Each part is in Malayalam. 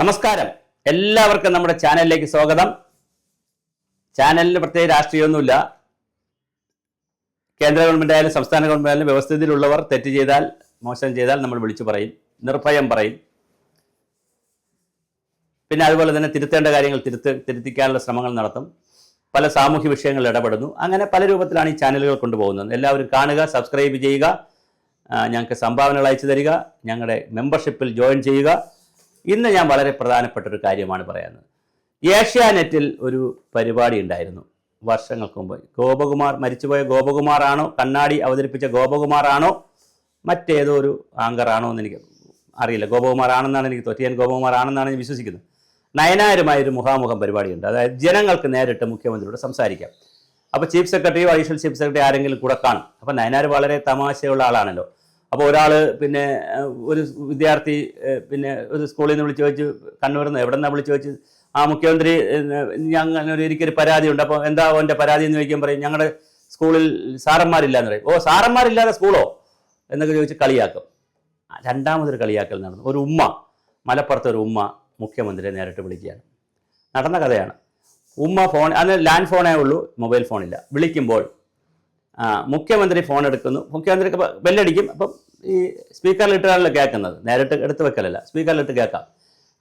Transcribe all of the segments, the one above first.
നമസ്കാരം. എല്ലാവർക്കും നമ്മുടെ ചാനലിലേക്ക് സ്വാഗതം. ചാനലിന് പ്രത്യേക രാഷ്ട്രീയമൊന്നുമില്ല. കേന്ദ്ര ഗവൺമെന്റ് ആയാലും സംസ്ഥാന ഗവൺമെന്റ് ആയാലും വ്യവസ്ഥിതിയിലുള്ളവർ തെറ്റ് ചെയ്താൽ മോശം ചെയ്താൽ നമ്മൾ വിളിച്ചു പറയും. നിർഭയം പറയും. പിന്നെ അതുപോലെ തന്നെ തിരുത്തേണ്ട കാര്യങ്ങൾ തിരുത്ത് തിരുത്തിക്കാനുള്ള ശ്രമങ്ങൾ നടത്തും. പല സാമൂഹ്യ വിഷയങ്ങളിൽ ഇടപെടുന്നു. അങ്ങനെ പല രൂപത്തിലാണ് ഈ ചാനലുകൾ കൊണ്ടുപോകുന്നത്. എല്ലാവരും കാണുക സബ്സ്ക്രൈബ് ചെയ്യുക ഞങ്ങൾക്ക് സംഭാവനകൾ അയച്ചു തരിക ഞങ്ങളുടെ മെമ്പർഷിപ്പിൽ ജോയിൻ ചെയ്യുക. ഇന്ന് ഞാൻ വളരെ പ്രധാനപ്പെട്ട ഒരു കാര്യമാണ് പറയുന്നത് ഏഷ്യാനെറ്റിൽ ഒരു പരിപാടി ഉണ്ടായിരുന്നു. വർഷങ്ങൾക്ക് മുമ്പ്. ഗോപകുമാർ മരിച്ചുപോയ ഗോപകുമാറാണോ? കണ്ണാടി അവതരിപ്പിച്ച ഗോപകുമാറാണോ? മറ്റേതോ ഒരു ആങ്കറാണോ എന്ന് എനിക്ക് അറിയില്ല. ഗോപകുമാർ ആണെന്നാണ് എനിക്ക് തൊറ്റിയൻ ഗോപകുമാർ ആണെന്നാണ് ഞാൻ വിശ്വസിക്കുന്നത്. നയനാരുമായൊരു മുഖാമുഖം പരിപാടിയുണ്ട്. അതായത് ജനങ്ങൾക്ക് നേരിട്ട് മുഖ്യമന്ത്രിയോട് സംസാരിക്കാം. അപ്പോൾ ചീഫ് സെക്രട്ടറിയോ അഡീഷണൽ ചീഫ് സെക്രട്ടറി ആരെങ്കിലും കൂടെ കാണും. അപ്പോൾ നയനാർ വളരെ തമാശയുള്ള ആളാണല്ലോ. അപ്പോൾ ഒരാൾ പിന്നെ ഒരു വിദ്യാർത്ഥി പിന്നെ ഒരു സ്കൂളിൽ നിന്ന് വിളിച്ച് ചോദിച്ചു കണ്ണൂരിൽ നിന്ന് എവിടെ നിന്നാണ് വിളിച്ച് ചോദിച്ചു ആ മുഖ്യമന്ത്രി ഞങ്ങൾ എനിക്കൊരു പരാതി ഉണ്ട് അപ്പോൾ എന്താ അവന്റെ പരാതി എന്ന് ചോദിക്കാൻ പറയും ഞങ്ങളുടെ സ്കൂളിൽ സാറന്മാരില്ല എന്ന് പറയും. ഓ സാറന്മാരില്ലാതെ സ്കൂളോ? എന്നൊക്കെ ചോദിച്ച് കളിയാക്കും. രണ്ടാമതൊരു കളിയാക്കൽ നടന്നു. ഒരു ഉമ്മ മലപ്പുറത്തെ ഒരു ഉമ്മ മുഖ്യമന്ത്രിയെ നേരിട്ട് വിളിക്കുകയാണ്. നടന്ന കഥയാണ്. ഉമ്മ ഫോൺ അന്ന് ലാൻഡ് ഫോണേ ഉള്ളൂ മൊബൈൽ ഫോണില്ല. വിളിക്കുമ്പോൾ മുഖ്യമന്ത്രി ഫോൺ എടുക്കുന്നു. മുഖ്യമന്ത്രി ബെല്ലടിക്കും അപ്പം ഈ സ്പീക്കറിലിട്ടാണല്ലോ കേൾക്കുന്നത്. നേരിട്ട് എടുത്ത് വെക്കലല്ല. സ്പീക്കറിലിട്ട് കേൾക്കാം.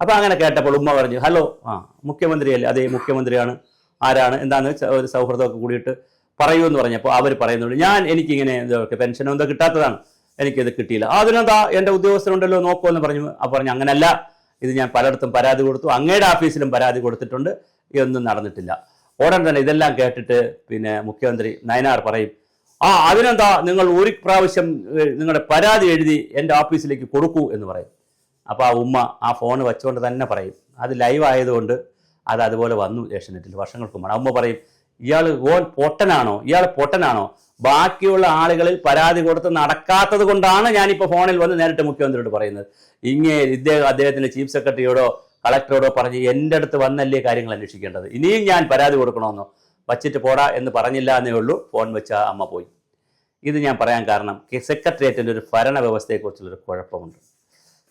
അപ്പോൾ അങ്ങനെ കേട്ടപ്പോൾ ഉമ്മ പറഞ്ഞു ഹലോ ആ മുഖ്യമന്ത്രിയല്ലേ അതേ മുഖ്യമന്ത്രിയാണ്. ആരാണ്? എന്താണെന്ന് വെച്ചാൽ ഒരു സൗഹൃദമൊക്കെ കൂടിയിട്ട് പറയൂ എന്ന് പറഞ്ഞപ്പോൾ അവർ പറയുന്നുണ്ട് ഞാൻ എനിക്കിങ്ങനെ എന്തൊക്കെ പെൻഷനോ എന്തോ കിട്ടാത്തതാണ്. എനിക്കിത് കിട്ടിയില്ല. അതിനെന്താ? എന്റെ ഉദ്യോഗസ്ഥരുണ്ടല്ലോ നോക്കുമെന്ന് പറഞ്ഞു. അപ്പോൾ പറഞ്ഞു അങ്ങനല്ല. ഇത് ഞാൻ പലയിടത്തും പരാതി കൊടുത്തു. അങ്ങയുടെ ഓഫീസിലും പരാതി കൊടുത്തിട്ടുണ്ട്. ഇതൊന്നും നടന്നിട്ടില്ല. ഉടൻ തന്നെ ഇതെല്ലാം കേട്ടിട്ട് പിന്നെ മുഖ്യമന്ത്രി നയനാർ പറയും ആ അതിനെന്താ നിങ്ങൾ ഒരു പ്രാവശ്യം നിങ്ങളുടെ പരാതി എഴുതി എന്റെ ഓഫീസിലേക്ക് കൊടുക്കൂ എന്ന് പറയും. അപ്പോൾ ആ ഉമ്മ ആ ഫോൺ വെച്ചുകൊണ്ട് തന്നെ പറയും. അത് ലൈവ് ആയതുകൊണ്ട് അത് അതുപോലെ വന്നു ഏഷ്യനെറ്റിൽ വർഷങ്ങൾക്ക് മുമ്പ്. ആ ഉമ്മ പറയും ഇയാൾ ഓൻ പൊട്ടനാണോ? ഇയാൾ പൊട്ടനാണോ? ബാക്കിയുള്ള ആളുകളിൽ പരാതി കൊടുത്ത് നടക്കാത്തത് കൊണ്ടാണ് ഞാനിപ്പോൾ ഫോണിൽ വന്ന് നേരിട്ട് മുഖ്യമന്ത്രിയോട് പറയുന്നത്. ഇങ്ങേ ഇദ്ദേഹം അദ്ദേഹത്തിന്റെ ചീഫ് സെക്രട്ടറിയോടോ കളക്ടറോടോ പറഞ്ഞ് എന്റെ അടുത്ത് വന്നല്ലേ കാര്യങ്ങൾ അന്വേഷിക്കേണ്ടത്. ഇനിയും ഞാൻ പരാതി കൊടുക്കണമെന്നോ? വച്ചിട്ട് പോടാ എന്ന് പറഞ്ഞില്ല എന്നേ ഉള്ളൂ. ഫോൺ വെച്ച അമ്മ പോയി. ഇത് ഞാൻ പറയാൻ കാരണം സെക്രട്ടേറിയറ്റിന്റെ ഒരു ഭരണ വ്യവസ്ഥയെക്കുറിച്ചുള്ളൊരു കുഴപ്പമുണ്ട്.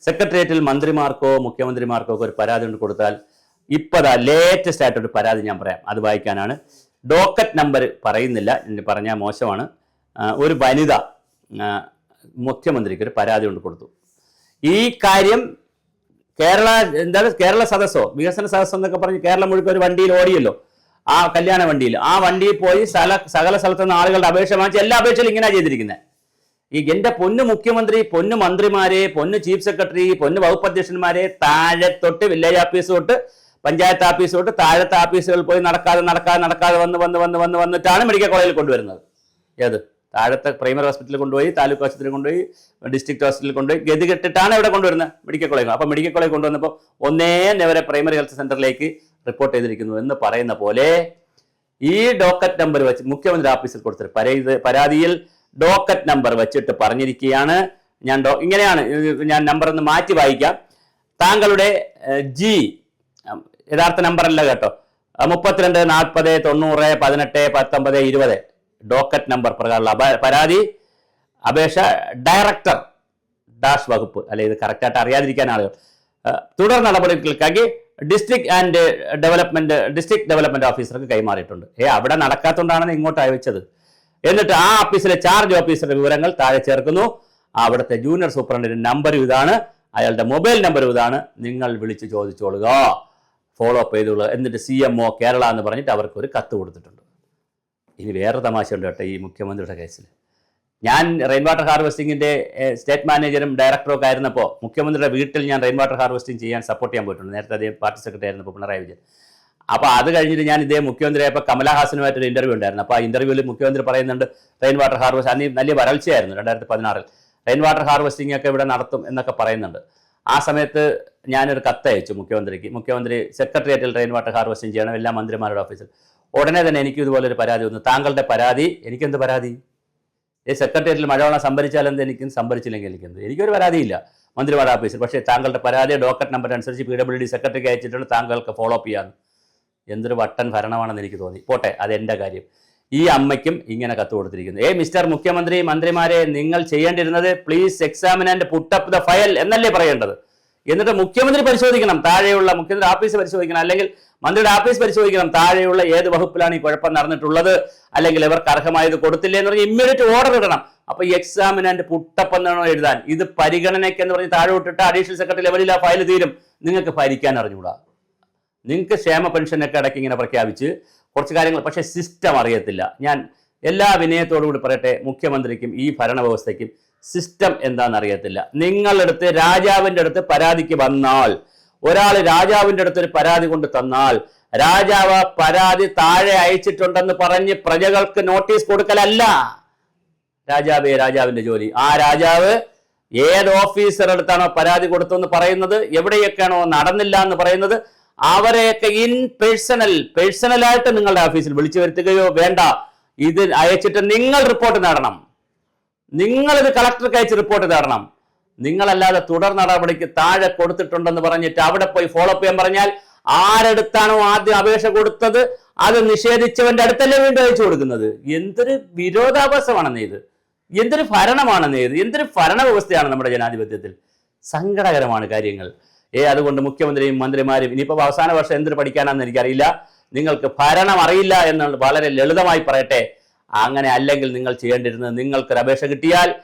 സെക്രട്ടേറിയറ്റിൽ മന്ത്രിമാർക്കോ മുഖ്യമന്ത്രിമാർക്കോ ഒക്കെ ഒരു പരാതി കൊണ്ട് കൊടുത്താൽ ഇപ്പതാ ലേറ്റസ്റ്റ് ആയിട്ടൊരു പരാതി ഞാൻ പറയാം. അത് വായിക്കാനാണ്. ഡോക്കറ്റ് നമ്പർ പറയുന്നില്ല. എന്ന് പറഞ്ഞാൽ മോശമാണ്. ഒരു വനിത മുഖ്യമന്ത്രിക്ക് ഒരു പരാതി കൊണ്ട് കൊടുത്തു. ഈ കാര്യം കേരള എന്താണ് കേരള സദസ്സോ? വികസന സദസ്സോ എന്നൊക്കെ പറഞ്ഞ് കേരളം മുഴുവൻ ഒരു വണ്ടിയിൽ ഓടിയല്ലോ. ആ കല്യാണ വണ്ടിയിൽ. ആ വണ്ടിയിൽ പോയി സ്ഥല സകല സ്ഥലത്തു നിന്ന് ആളുകളുടെ അപേക്ഷ വാങ്ങിച്ച് എല്ലാ അപേക്ഷയിലും ഇങ്ങനെയാണ് ചെയ്തിരിക്കുന്നത് ഈ എന്റെ പൊന്നു മുഖ്യമന്ത്രി പൊന്നു മന്ത്രിമാരെ പൊന്നു ചീഫ് സെക്രട്ടറി പൊന്നു വകുപ്പ് അധ്യക്ഷന്മാരെ താഴെ തൊട്ട് വില്ലേജ് ഓഫീസ് തൊട്ട് പഞ്ചായത്ത് ഓഫീസ് തൊട്ട് താഴത്തെ ഓഫീസുകളിൽ പോയി നടക്കാതെ നടക്കാതെ നടക്കാതെ വന്ന് വന്ന് വന്ന് വന്ന് വന്നിട്ടാണ് മെഡിക്കൽ കോളേജിൽ കൊണ്ടുവരുന്നത്. ഏത്? താഴത്തെ പ്രൈമറി ഹോസ്പിറ്റലിൽ കൊണ്ടുപോയി താലൂക്ക് ആശുപത്രിയിൽ കൊണ്ടുപോയി ഡിസ്ട്രിക്ട് ഹോസ്പിറ്റലിൽ കൊണ്ടുപോയി ഗതി കെട്ടിട്ടാണ് ഇവിടെ കൊണ്ടുവരുന്നത് മെഡിക്കൽ കോളേജ്. അപ്പോൾ മെഡിക്കൽ കോളേജ് കൊണ്ടുവന്നപ്പോൾ ഒന്നേ നേരെ പ്രൈമറി ഹെൽത്ത് സെന്ററിലേക്ക് റിപ്പോർട്ട് ചെയ്തിരിക്കുന്നു എന്ന് പറയുന്ന പോലെ ഈ ഡോക്കറ്റ് നമ്പർ വെച്ച് മുഖ്യമന്ത്രി ഓഫീസിൽ കൊടുത്തൊരു പരാതി പരാതിയിൽ ഡോക്കറ്റ് നമ്പർ വെച്ചിട്ട് പറഞ്ഞിരിക്കുകയാണ്. ഞാൻ ഡോ ഇങ്ങനെയാണ് ഞാൻ നമ്പർ ഒന്ന് മാറ്റി വായിക്കാം. താങ്കളുടെ ജി യഥാർത്ഥ നമ്പർ അല്ല കേട്ടോ. മുപ്പത്തിരണ്ട് നാൽപ്പത് തൊണ്ണൂറ് പതിനെട്ട് പത്തൊമ്പത് ഇരുപത്. ഡോക്കറ്റ് നമ്പർ പ്രകാരമുള്ള പരാതി അപേക്ഷ ഡയറക്ടർ ഡാഷ് വകുപ്പ് അല്ലെ ഇത് കറക്റ്റായിട്ട് അറിയാതിരിക്കാൻ ആളുകൾ. തുടർ നടപടികൾക്കായി district and development district development ഓഫീസർക്ക് കൈമാറിയിട്ടുണ്ട്. ഏ അവിടെ നടക്കാത്തതുകൊണ്ടാണ് ഇങ്ങോട്ട് അയച്ചത്. എന്നിട്ട് ആ ഓഫീസിലെ ചാർജ് ഓഫീസറുടെ വിവരങ്ങൾ താഴെ ചേർക്കുന്നു. അവിടുത്തെ ജൂനിയർ സൂപ്രണ്ടിന്റെ നമ്പർ ഇതാണ്. അയാളുടെ മൊബൈൽ നമ്പർ ഇതാണ്. നിങ്ങൾ വിളിച്ച് ചോദിച്ചോളുക. ഫോളോ അപ്പ് ചെയ്തോളുക എന്നിട്ട് സി എം ഒ കേരള എന്ന് പറഞ്ഞിട്ട് അവർക്ക് ഒരു കത്ത് കൊടുത്തിട്ടുണ്ട്. ഇനി വേറെ തമാശ ഉണ്ട് കേട്ടോ ഈ മുഖ്യമന്ത്രിയുടെ കേസിൽ ഞാൻ റെയിൻ വാട്ടർ ഹാർവെസ്റ്റിങ്ങിന്റെ സ്റ്റേറ്റ് മാനേജറും ഡയറക്ടറും ഒക്കെ ആയിരുന്നപ്പോൾ മുഖ്യമന്ത്രിയുടെ വീട്ടിൽ ഞാൻ റെയിൻ വാട്ടർ ഹാർവെസ്റ്റിംഗ് ചെയ്യാൻ സപ്പോർട്ട് ചെയ്യാൻ പോയിട്ടുണ്ട്. നേരത്തെ അദ്ദേഹം പാർട്ടി സെക്രട്ടറി ആയിരുന്നപ്പോൾ പിണറായി വിജയൻ. അപ്പോൾ അത് കഴിഞ്ഞിട്ട് ഞാൻ ഇതേ മുഖ്യമന്ത്രിയായപ്പോൾ കമലഹാസനുമായിട്ട് ഒരു ഇന്റർവ്യൂ ഉണ്ടായിരുന്നു. അപ്പോൾ ആ ഇന്റർവ്യൂവിൽ മുഖ്യമന്ത്രി പറയുന്നുണ്ട് റെയിൻ വാട്ടർ ഹാർവെസ്റ്റ് അന്ന് വലിയ വരൾച്ചയായിരുന്നു രണ്ടായിരത്തി പതിനാറിൽ റെയിൻ വാട്ടർ ഹാർവെസ്റ്റിംഗ് ഒക്കെ ഇവിടെ നടത്തും എന്നൊക്കെ പറയുന്നുണ്ട്. ആ സമയത്ത് ഞാനൊരു കത്ത് അയച്ചു മുഖ്യമന്ത്രിക്ക്. മുഖ്യമന്ത്രി സെക്രട്ടേറിയറ്റിൽ റെയിൻ വാട്ടർ ഹാർവെസ്റ്റിംഗ് ചെയ്യണം എല്ലാ മന്ത്രിമാരുടെ ഓഫീസിൽ ഉടനെ തന്നെ എനിക്ക് ഇതുപോലെ ഒരു പരാതി വന്നു. താങ്കളുടെ പരാതി എനിക്കെന്ത് പരാതി? ഈ സെക്രട്ടേറിയറ്റിൽ മഴവെള്ളം സംഭരിച്ചാൽ എന്ത് എനിക്കും? സംഭരിച്ചില്ലെങ്കിൽ എനിക്കെന്ത് എനിക്കൊരു പരാതിയില്ല മന്ത്രിമാരുടെ ഓഫീസിൽ. പക്ഷേ താങ്കളുടെ പരാതി ഡോക്കറ്റ് നമ്പർ അനുസരിച്ച് പി ഡബ്ല്യു ഡി സെക്രട്ടറിക്ക് അയച്ചിട്ടുണ്ട്. താങ്കൾക്ക് ഫോളോ അപ്പ് ചെയ്യാമെന്ന് എന്തൊരു വട്ടൻ ഭരണമാണെന്ന് എനിക്ക് തോന്നി. പോട്ടെ അതെന്റെ കാര്യം. ഈ അമ്മയ്ക്കും ഇങ്ങനെ കത്ത് കൊടുത്തിരിക്കുന്നു. ഏ മിസ്റ്റർ മുഖ്യമന്ത്രി മന്ത്രിമാരെ നിങ്ങൾ ചെയ്യേണ്ടിരുന്നത് please examine and put up the file എന്നല്ലേ പറയേണ്ടത്? എന്നിട്ട് മുഖ്യമന്ത്രി പരിശോധിക്കണം. താഴെയുള്ള മുഖ്യമന്ത്രി ഓഫീസ് പരിശോധിക്കണം. അല്ലെങ്കിൽ മന്ത്രിയുടെ ഓഫീസ് പരിശോധിക്കണം. താഴെയുള്ള ഏത് വകുപ്പിലാണ് ഈ കുഴപ്പം നടന്നിട്ടുള്ളത്? അല്ലെങ്കിൽ ഇവർക്ക് അർഹമായത് കൊടുത്തില്ലേ എന്ന് പറഞ്ഞ് ഇമ്മീഡിയറ്റ് ഓർഡർ ഇടണം. അപ്പൊ എക്സാമിനന്റ് പുട്ടപ്പെന്നാണോ എഴുതാൻ. ഇത് പരിഗണനയ്ക്ക് എന്ന് പറഞ്ഞ് താഴെ വിട്ടിട്ട് അഡീഷണൽ സെക്രട്ടറി ലെവലിൽ ആ ഫയൽ തീരും. നിങ്ങൾക്ക് ഭരിക്കാൻ അറിഞ്ഞുകൂടാ നിങ്ങൾക്ക് ക്ഷേമ പെൻഷനൊക്കെ ഇടയ്ക്ക് ഇങ്ങനെ പ്രഖ്യാപിച്ച് കുറച്ച് കാര്യങ്ങൾ. പക്ഷേ സിസ്റ്റം അറിയത്തില്ല. ഞാൻ എല്ലാ വിനയത്തോടു കൂടി പറയട്ടെ മുഖ്യമന്ത്രിക്കും ഈ ഭരണവ്യവസ്ഥയ്ക്കും സിസ്റ്റം എന്താണെന്ന് അറിയത്തില്ല നിങ്ങളടുത്ത് രാജാവിന്റെ അടുത്ത് പരാതിക്ക് വന്നാൽ ഒരാൾ രാജാവിന്റെ അടുത്ത് ഒരു പരാതി കൊണ്ട് തന്നാൽ രാജാവ് പരാതി താഴെ അയച്ചിട്ടുണ്ടെന്ന് പറഞ്ഞ് പ്രജകൾക്ക് നോട്ടീസ് കൊടുക്കലല്ല. രാജാവേ രാജാവിന്റെ ജോലി. ആ രാജാവ് ഏത് ഓഫീസർ അടുത്താണോ പരാതി കൊടുത്തെന്ന് പറയുന്നത് എവിടെയൊക്കെയാണോ നടന്നില്ല എന്ന് പറയുന്നത് അവരെയൊക്കെ ഇൻ പേഴ്സണൽ പേഴ്സണലായിട്ട് നിങ്ങളുടെ ഓഫീസിൽ വിളിച്ചു വരുത്തുകയോ വേണ്ട. ഇത് അയച്ചിട്ട് നിങ്ങൾ റിപ്പോർട്ട് നേടണം. നിങ്ങൾ ഇത് കളക്ടർക്ക് അയച്ച് റിപ്പോർട്ട് നേടണം. നിങ്ങളല്ലാതെ തുടർ നടപടിക്ക് താഴെ കൊടുത്തിട്ടുണ്ടെന്ന് പറഞ്ഞിട്ട് അവിടെ പോയി ഫോളോ ചെയ്യാൻ പറഞ്ഞാൽ ആരെടുത്താണോ ആദ്യം അപേക്ഷ കൊടുത്തത്? അത് നിഷേധിച്ചവന്റെ അടുത്തല്ലേ വീണ്ടും അയച്ചു കൊടുക്കുന്നത്? എന്തൊരു വിരോധാഭാസമാണെന്നേ ഇത്. എന്തൊരു ഭരണമാണെന്നേ ഇത്. എന്തൊരു ഭരണ വ്യവസ്ഥയാണ് നമ്മുടെ ജനാധിപത്യത്തിൽ. സങ്കടകരമാണ് കാര്യങ്ങൾ. ഏ അതുകൊണ്ട് മുഖ്യമന്ത്രിയും മന്ത്രിമാരും ഇനിയിപ്പോൾ അവസാന വർഷം എന്തിനു പഠിക്കാനാണെന്ന് എനിക്കറിയില്ല. നിങ്ങൾക്ക് ഭരണം അറിയില്ല എന്ന് വളരെ ലളിതമായി പറയട്ടെ. അങ്ങനെ അല്ലെങ്കിൽ നിങ്ങൾ ചെയ്യേണ്ടിരുന്നത് നിങ്ങൾക്കൊരു അപേക്ഷ കിട്ടിയാൽ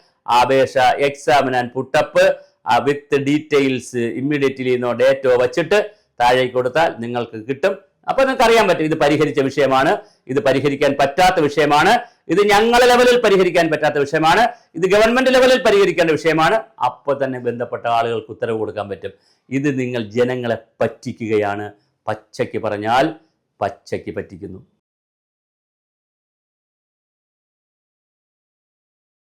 അപേക്ഷ examine and put up with details immediately എന്നോ ഡേറ്റോ വച്ചിട്ട് താഴേക്ക് കൊടുത്താൽ നിങ്ങൾക്ക് കിട്ടും. അപ്പൊ നിങ്ങൾക്ക് അറിയാൻ പറ്റും ഇത് പരിഹരിച്ച വിഷയമാണ്. ഇത് പരിഹരിക്കാൻ പറ്റാത്ത വിഷയമാണ്. ഇത് ഞങ്ങളെ ലെവലിൽ പരിഹരിക്കാൻ പറ്റാത്ത വിഷയമാണ്. ഇത് ഗവൺമെന്റ് ലെവലിൽ പരിഹരിക്കേണ്ട വിഷയമാണ്. അപ്പോൾ തന്നെ ബന്ധപ്പെട്ട ആളുകൾക്ക് ഉത്തരവ് കൊടുക്കാൻ പറ്റും. ഇത് നിങ്ങൾ ജനങ്ങളെ പറ്റിക്കുകയാണ്. പച്ചയ്ക്ക് പറഞ്ഞാൽ പച്ചയ്ക്ക് പറ്റിക്കുന്നു.